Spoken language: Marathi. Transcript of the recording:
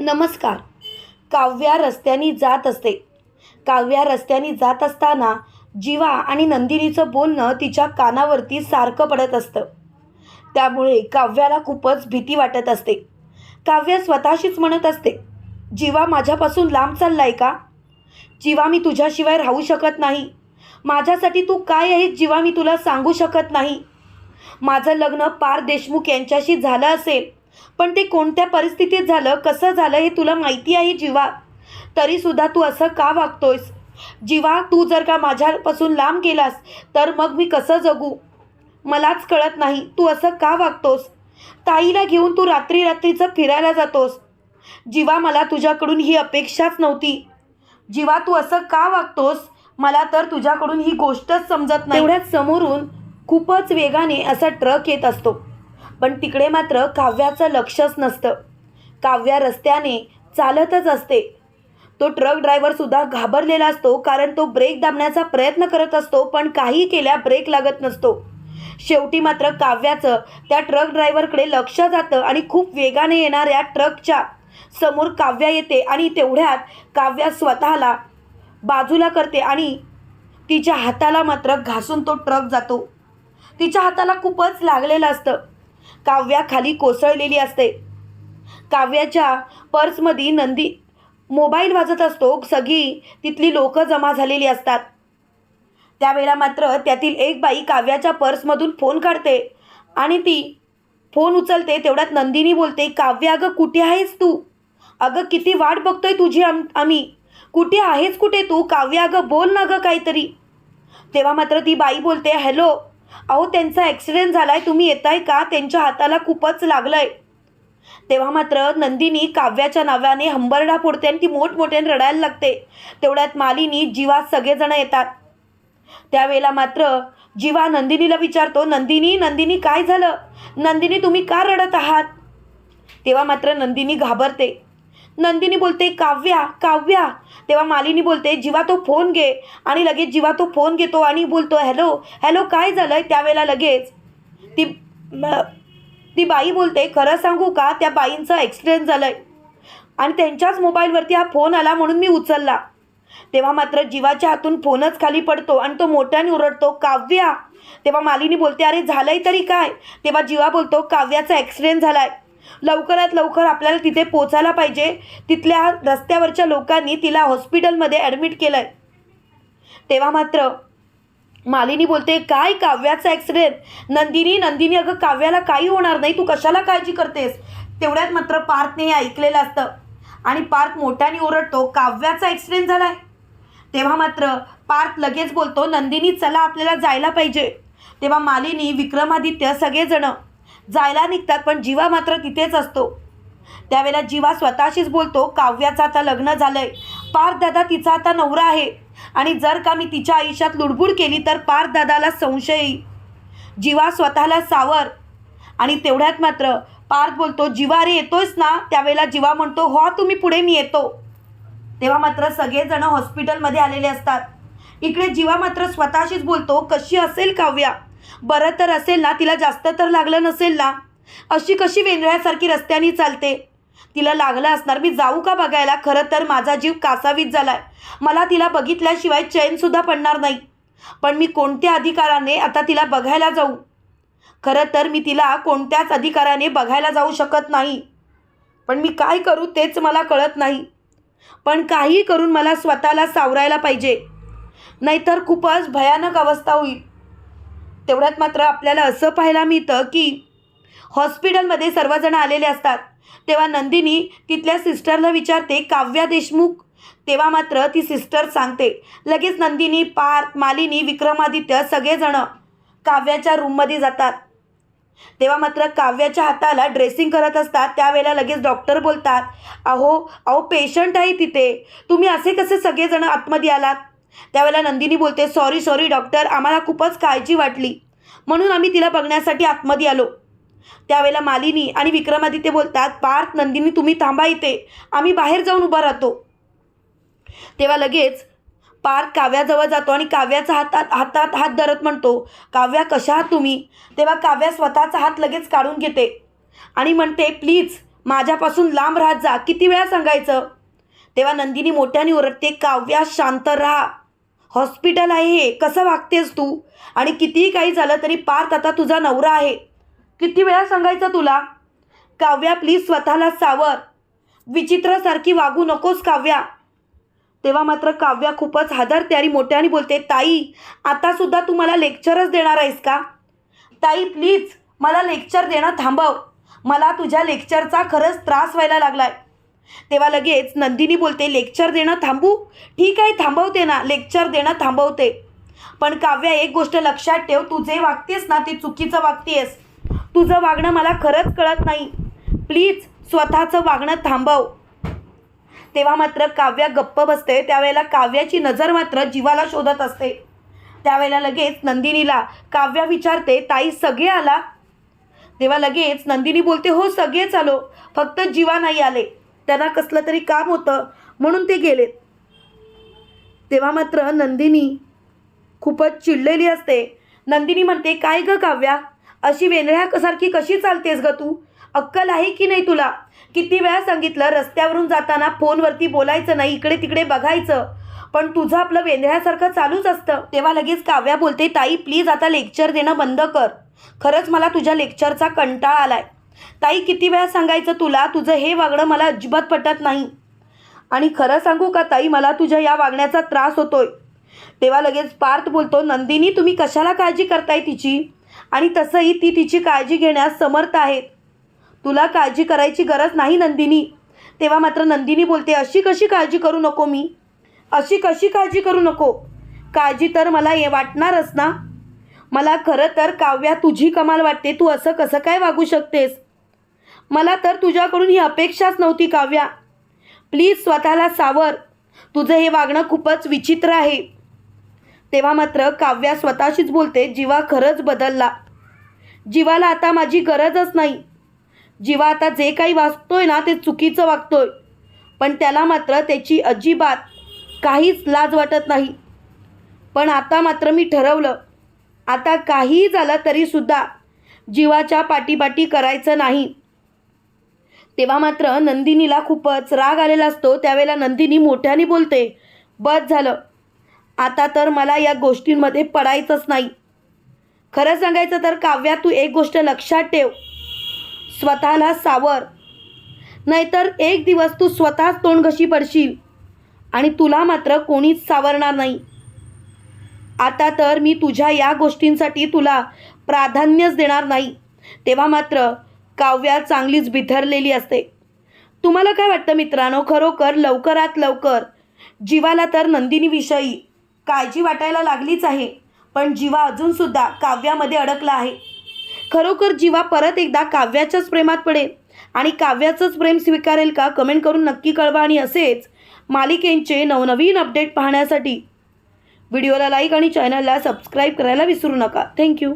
नमस्कार. काव्या रस्त्याने जात असते. काव्या रस्त्याने जात असताना जीवा आणि नंदिनीचं बोलणं तिच्या कानावरती सारखं पडत असतं. त्यामुळे काव्याला खूपच भीती वाटत असते. काव्य स्वतःशीच म्हणत असते जीवा माझ्यापासून लांब चाललाय का? जीवा मी तुझ्याशिवाय राहू शकत नाही. माझ्यासाठी तू काय आहेस जीवा मी तुला सांगू शकत नाही. माझं लग्न पार देशमुख यांच्याशी झालं असेल. पण ते कोणत्या परिस्थितीत झालं कसं झालं हे तुला माहिती आहे जीवा? तरीसुद्धा तू असं का वागतोयस? जीवा तू जर का माझ्यापासून लांब गेलास तर मग मी कसं जगू? मलाच कळत नाही तू असं का वागतोस? ताईला घेऊन तू रात्री रात्रीचं फिरायला जातोस. जीवा मला तुझ्याकडून ही अपेक्षाच नव्हती. जीवा तू असं का वागतोस? मला तर तुझ्याकडून ही गोष्टच समजत नाही. एवढ्याच समोरून खूपच वेगाने असा ट्रक येत असतो. पण तिकडे मात्र काव्याचं लक्षच नसतं. काव्या रस्त्याने चालतच असते. तो ट्रक ड्रायव्हरसुद्धा घाबरलेला असतो कारण तो ब्रेक दाबण्याचा प्रयत्न करत असतो पण काही केल्या ब्रेक लागत नसतो. शेवटी मात्र काव्याचं त्या ट्रक ड्रायव्हरकडे लक्ष जातं आणि खूप वेगाने येणाऱ्या ट्रकच्या समोर काव्या येते आणि तेवढ्यात काव्या स्वतःला बाजूला करते आणि तिच्या हाताला मात्र घासून तो ट्रक जातो. तिच्या हाताला खूपच लागलेलं असतं. काव्या खाली कोसळलेली असते. काव्याच्या पर्समध्ये नंदी मोबाईल वाजत असतो. सगळी तिथली लोकं जमा झालेली असतात. त्यावेळेला मात्र त्यातील एक बाई काव्याच्या पर्समधून फोन काढते आणि ती फोन उचलते. तेवढ्यात नंदिनी बोलते काव्य अगं कुठे आहेस तू? अगं किती वाट बघतोय तुझी आम आम्ही. कुठे आहेस कुठे तू? काव्य अगं बोल ना गं काहीतरी. तेव्हा मात्र ती बाई बोलते हॅलो अहो त्यांचा ॲक्सिडेंट झाला आहे तुम्ही येताय का? त्यांच्या हाताला खूपच लागलं आहे तेव्हा मात्र नंदिनी काव्याच्या नावाने हंबरडा फोडते आणि ती मोठमोठ्याने रडायला लागते. तेवढ्यात मालिनी जीवा सगळेजण येतात. त्यावेळेला मात्र जीवा नंदिनीला विचारतो नंदिनी नंदिनी काय झालं? नंदिनी तुम्ही का रडत आहात? तेव्हा मात्र नंदिनी घाबरते. नंदिनी बोलते काव्या काव्या. तेव्हा मालिनी बोलते जीवा तो फोन घे. आणि लगेच जीवा तो फोन घेतो आणि बोलतो हॅलो हॅलो काय झालं आहे त्यावेळेला लगेच ती ती बाई बोलते खरं सांगू का त्या बाईंचं ॲक्सिडेंट झालं आहे आणि त्यांच्याच मोबाईलवरती हा फोन आला म्हणून मी उचलला. तेव्हा मात्र जीवाच्या हातून फोनच खाली पडतो आणि तो मोठ्याने ओरडतो काव्या. तेव्हा मालिनी बोलते अरे झालंय तरी काय? तेव्हा जीवा बोलतो काव्याचा ॲक्सिडेंट झालाय. लवकरात लवकर आपल्याला तिथे पोचायला पाहिजे. तिथल्या रस्त्यावरच्या लोकांनी तिला हॉस्पिटलमध्ये ॲडमिट केलं आहे तेव्हा मात्र मालिनी बोलते काय काव्याचा ॲक्सिडेंट नंदिनी नंदिनी अगं काव्याला काही होणार नाही. तू कशाला काळजी करतेस? तेवढ्यात मात्र पार्थने हे ऐकलेलं असतं. आणि पार्थ मोठ्याने ओरडतो काव्याचा ॲक्सिडेंट झालाय. तेव्हा मात्र पार्थ लगेच बोलतो नंदिनी चला आपल्याला जायला पाहिजे. तेव्हा मालिनी विक्रमादित्य सगळेजणं जायला निघतात पण जीवा मात्र तिथेच असतो. त्यावेळेला जीवा स्वतःशीच बोलतो काव्याचं आता लग्न झालंय. पार्थ दादा तिचा आता नवरा आहे. आणि जर का मी तिच्या आयुष्यात लुडबुड केली तर पार्थ दादाला संशय. येईल जीवा स्वतःला सावर. आणि तेवढ्यात मात्र पार्थ बोलतो जीवा अरे येतोयस ना? त्यावेळेला जीवा म्हणतो हो तुम्ही पुढे मी येतो. तेव्हा मात्र सगळेजण हॉस्पिटलमध्ये आलेले असतात. इकडे जीवा मात्र स्वतःशीच बोलतो कशी असेल काव्या? बरं तर असेल ना तिला जास्त तर लागलं नसेल ना? अशी कशी वेंदळ्यासारखी रस्त्याने चालते? तिला लागलं असणार मी जाऊ का बघायला? खरं तर माझा जीव कासावीत झालाय. मला तिला बघितल्याशिवाय चैनसुद्धा पडणार नाही. पण मी कोणत्या अधिकाराने आता तिला बघायला जाऊ? खरं तर मी तिला कोणत्याच अधिकाराने बघायला जाऊ शकत नाही. पण मी काय करू तेच मला कळत नाही. पण काही करून मला स्वतःला सावरायला पाहिजे. नाहीतर खूपच भयानक अवस्था होईल. तेवढ्यात मात्र आपल्याला असं पाहायला मिळतं की हॉस्पिटलमध्ये सर्वजण आलेले असतात. तेव्हा नंदिनी तिथल्या सिस्टरला विचारते काव्या देशमुख? तेव्हा मात्र ती सिस्टर सांगते लगेच नंदिनी पार्थ मालिनी विक्रमादित्य सगळेजण काव्याच्या रूममध्ये जातात. तेव्हा मात्र काव्याच्या हाताला ड्रेसिंग करत असतात त्यावेळेला लगेच डॉक्टर बोलतात अहो अहो पेशंट आहे तिथे. तुम्ही असे कसे सगळेजण आतमध्ये आलात? त्यावेळेला नंदिनी बोलते सॉरी सॉरी डॉक्टर आम्हाला खूपच काळजी वाटली. म्हणून आम्ही तिला बघण्यासाठी आतमध्ये आलो. त्यावेळेला मालिनी आणि विक्रमादित्य बोलतात पार्थ नंदिनी तुम्ही थांबा इथे. आम्ही बाहेर जाऊन उभा राहतो. तेव्हा लगेच पार्थ काव्याजवळ जातो आणि काव्याचा हातात हातात हात धरत म्हणतो काव्या कशा आहात तुम्ही? तेव्हा काव्या स्वतःचा हात लगेच काढून घेते आणि म्हणते प्लीज माझ्यापासून लांब राहत जा. किती वेळा सांगायचं? तेव्हा नंदिनी मोठ्याने ओरडते काव्या शांत राहा. हॉस्पिटल आहे हे. कसं वागतेस तू? आणि कितीही काही झालं तरी पार्थ आता तुझा नवरा आहे. किती वेळा सांगायचं तुला? काव्या प्लीज स्वतःला सावर. विचित्रासारखी वागू नकोस काव्या. तेव्हा मात्र काव्या खूपच हादरते आणि मोठ्याने बोलते ताई आतासुद्धा तू मला लेक्चरच देणार आहेस का? ताई प्लीज मला लेक्चर देणं थांबव. मला तुझ्या लेक्चरचा खरंच त्रास व्हायला लागलाय. तेव्हा लगेच नंदिनी बोलते लेक्चर देणं थांबू? ठीक आहे थांबवते ना लेक्चर देणं थांबवते. पण काव्या एक गोष्ट लक्षात ठेव तू जे वागतेस ना ते चुकीचं वागतेस. तुझं वागणं मला खरंच कळत नाही. प्लीज स्वतःचं वागणं थांबव. तेव्हा मात्र काव्या गप्प बसते त्यावेळेला काव्याची नजर मात्र जीवाला शोधत असते. त्यावेळेला लगेच नंदिनीला काव्या विचारते ताई सगळे आला? तेव्हा लगेच नंदिनी बोलते हो सगळेच आलो फक्त जीवा नाही आले. त्यांना कसलं तरी काम होतं म्हणून ते गेलेत. तेव्हा मात्र नंदिनी खूपच चिडलेली असते. नंदिनी म्हणते काय ग काव्या? अशी वेंधळ्यासारखी कशी चालतेस ग तू? अक्कल आहे की नाही तुला? किती वेळा सांगितलं रस्त्यावरून जाताना फोनवरती बोलायचं नाही इकडे तिकडे बघायचं. पण तुझं आपलं वेंधळ्यासारखं चालूच असतं. तेव्हा लगेच काव्या बोलते ताई प्लीज आता लेक्चर देणं बंद कर. खरंच मला तुझ्या लेक्चरचा कंटाळा आलाय. ताई किती वेळा सांगायचं तुला? तुझं हे वागणं मला अजिबात पटत नाही. आणि खरं सांगू का ताई मला तुझ्या या वागण्याचा त्रास होतोय. तेव्हा लगेच पार्थ बोलतो नंदिनी तुम्ही कशाला काळजी करताय तिची? आणि तसंही ती तिची काळजी घेण्यास समर्थ आहे. तुला काळजी करायची गरज नाही नंदिनी. तेव्हा मात्र नंदिनी बोलते अशी कशी काळजी करू नको मी? अशी कशी काळजी करू नको? काळजी तर मला हे वाटणारच ना? मला खरं तर काव्या तुझी कमाल वाटते. तू असं कसं काय वागू शकतेस? मला तर तुझ्याकडून ही अपेक्षाच नव्हती काव्या. प्लीज स्वतःला सावर. तुझं हे वागणं खूपच विचित्र आहे. तेव्हा मात्र काव्या स्वतःशीच बोलते जीवा खरंच बदलला. जीवाला आता माझी गरजच नाही. जीवा आता जे काही वागतोय ना ते चुकीचं वागतोय. पण त्याला मात्र त्याची अजिबात काहीच लाज वाटत नाही. पण आता मात्र मी ठरवलं. आता काहीही झालं तरीसुद्धा जीवाच्या पाठीपाठी करायचं नाही. तेव्हा मात्र नंदिनीला खूपच राग आलेला असतो. त्यावेळेला नंदिनी मोठ्याने बोलते बस झालं. आता तर मला या गोष्टींमध्ये पडायचंच नाही. खरं सांगायचं तर काव्या तू एक गोष्ट लक्षात ठेव. स्वतःला सावर. नाहीतर एक दिवस तू स्वतःच तोंडघशी पडशील आणि तुला मात्र कोणीच सावरणार नाही. आता तर मी तुझ्या या गोष्टींसाठी तुला प्राधान्यच देणार नाही. तेव्हा मात्र काव्या चांगलीच बिथरलेली असते. तुम्हाला काय वाटतं मित्रांनो? खरोखर लवकरात लवकर जीवाला तर नंदिनीविषयी काळजी वाटायला लागलीच आहे पण जीवा अजूनसुद्धा काव्यामध्ये अडकला आहे. खरोखर जीवा परत एकदा काव्याच्याच प्रेमात पडेल आणि काव्याचंच प्रेम स्वीकारेल का? कमेंट करून नक्की कळवा आणि असेच मालिकेंचे नवनवीन अपडेट पाहण्यासाठी. व्हिडिओला लाईक आणि चॅनलला सबस्क्राईब करायला विसरू नका. थँक्यू